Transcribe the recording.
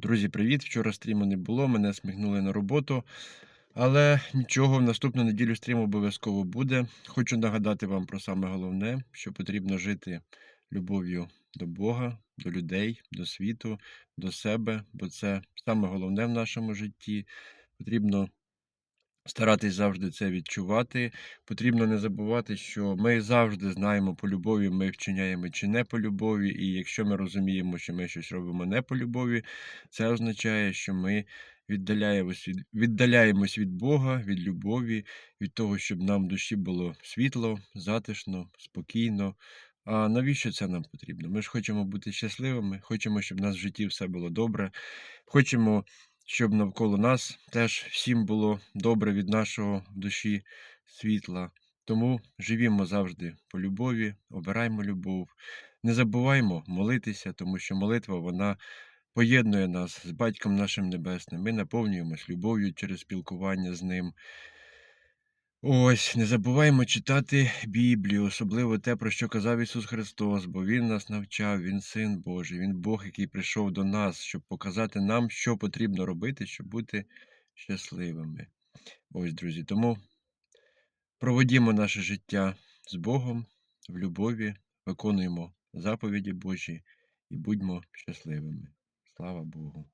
Друзі, привіт! Вчора стріму не було, мене сміхнули на роботу. Але нічого, в наступну неділю стрім обов'язково буде. Хочу нагадати вам про саме головне, що потрібно жити любов'ю до Бога, до людей, до світу, до себе, бо це саме головне в нашому житті. Потрібно старатись завжди це відчувати. Потрібно не забувати, що ми завжди знаємо по любові, ми вчиняємо чи не по любові. І якщо ми розуміємо, що ми щось робимо не по любові, це означає, що ми віддаляємось від, віддаляємось від Бога, від любові, від того, щоб нам в душі було світло, затишно, спокійно. А навіщо це нам потрібно? Ми ж хочемо бути щасливими, хочемо, щоб в нас в житті все було добре. Хочемо, щоб навколо нас теж всім було добре від нашого душі світла. Тому живімо завжди по любові, обираймо любов. Не забуваймо молитися, тому що молитва вона поєднує нас з Батьком нашим Небесним. Ми наповнюємось любов'ю через спілкування з ним. Ось, не забуваємо читати Біблію, особливо те, про що казав Ісус Христос, бо Він нас навчав, Він Син Божий, Він Бог, який прийшов до нас, щоб показати нам, що потрібно робити, щоб бути щасливими. Ось, друзі, тому проводімо наше життя з Богом в любові, виконуємо заповіді Божі і будьмо щасливими. Слава Богу!